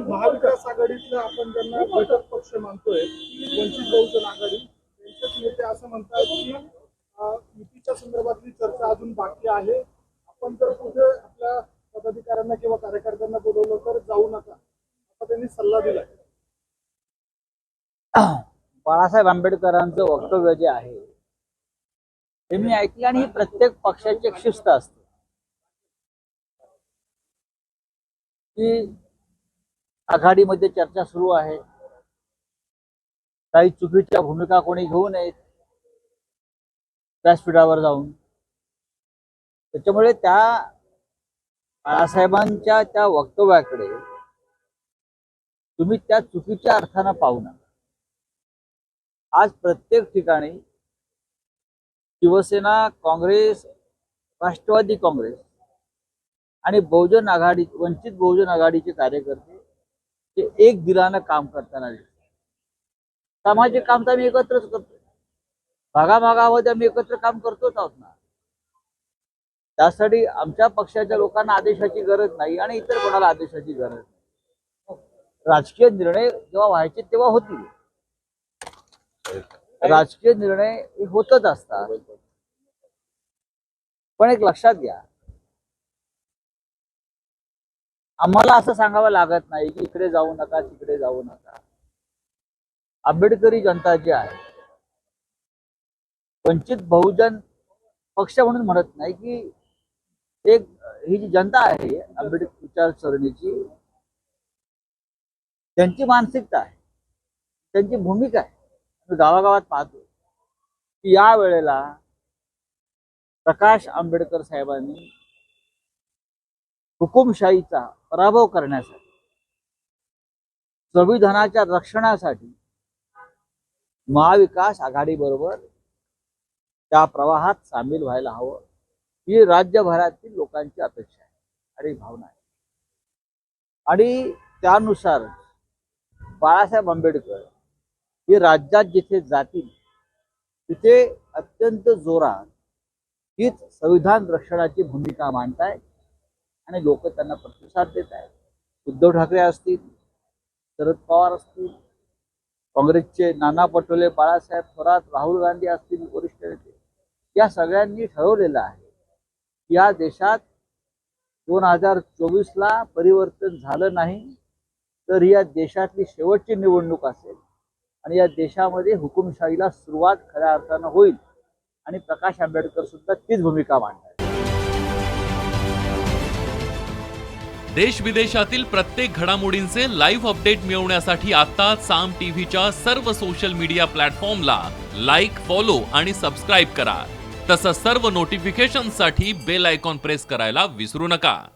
महाविकास आघाडीतलं आपण ज्यांना घटक पक्ष मानतोय वंचित बहुजन आघाडी त्यांचेच नेते असं म्हणतात की युतीच्या संदर्भातली चर्चा अजून बाकी आहे. आपण जर कुठे आपल्या पदाधिकाऱ्यांना किंवा कार्यकर्त्यांना बोलवलं तर जाऊ नका. असा त्यांनी सल्ला दिलाय. बाळासाहेब आंबेडकरांचं वक्तव्य जे आहे हे मी ऐकलं आणि ही प्रत्येक पक्षाची एक शिस्त असते. की आघाडीमध्ये चर्चा सुरू आहे. काही चुकीच्या भूमिका कोणी घेऊ नयेत. व्यासपीठावर जाऊन. त्याच्यामुळे त्या बाळासाहेबांच्या त्या वक्तव्याकडे तुम्ही त्या चुकीच्या अर्थानं पाहू नका. आज प्रत्येक ठिकाणी शिवसेना काँग्रेस राष्ट्रवादी काँग्रेस आणि बहुजन आघाडी वंचित बहुजन आघाडीचे कार्यकर्ते ते एक दिलानं काम करताना दिसतात. सामाजिक काम तर आम्ही एकत्रच करतो भागाभागामध्ये आम्ही एकत्र काम करतोच आहोत ना. त्यासाठी आमच्या पक्षाच्या लोकांना आदेशाची गरज नाही आणि इतर कोणाला आदेशाची गरज नाही. राजकीय निर्णय जेव्हा व्हायचे तेव्हा होतील. राजकीय निर्णय हे होतच असतात. पण एक लक्षात घ्या. आम्हाला असं सांगावं लागत नाही की इकडे जाऊ नका तिकडे जाऊ नका. आंबेडकरी जनता जी आहे वंचित बहुजन पक्ष म्हणून म्हणत नाही की एक ही जी जनता आहे आंबेडकर विचारसरणीची त्यांची मानसिकता आहे त्यांची भूमिका आहे. मी गावागावात पाहतो की या वेळेला प्रकाश आंबेडकर साहेबांनी हुकुमशाहीचा पराभव करण्यासाठी संविधानाच्या रक्षणासाठी महाविकास आघाडी बरोबर त्या प्रवाहात सामील व्हायला हवं ही राज्यभरातील लोकांची अपेक्षा आहे आणि भावना आहे. आणि त्यानुसार बाळासाहेब आंबेडकर हे राज्यात जिथे जातील तिथे अत्यंत जोरात हीच संविधान रक्षणाची भूमिका मांडताय आणि लोक त्यांना प्रतिसाद देत आहेत उद्धव ठाकरे असतील शरद पवार असतील काँग्रेसचे नाना पटोले बाळासाहेब थोरात राहुल गांधी असतील वरिष्ठ नेते या सगळ्यांनी ठरवलेलं आहे की या देशात दोन हजार चोवीसला परिवर्तन झालं नाही तर या देशातली शेवटची निवडणूक असेल. आणि या देशामध्ये हुकुमशाहीला सुरुवात खऱ्या अर्थानं होईल. आणि प्रकाश आंबेडकर सुद्धा तीच भूमिका मांडतात देश विदेशातील प्रत्येक घडामोडींचे लाईव्ह अपडेट मिळवण्यासाठी आता साम टीव्हीच्या सर्व सोशल मीडिया प्लॅटफॉर्मला लाईक फॉलो आणि सबस्क्राईब करा. तसंच सर्व नोटिफिकेशनसाठी बेल आयकॉन प्रेस करायला विसरू नका.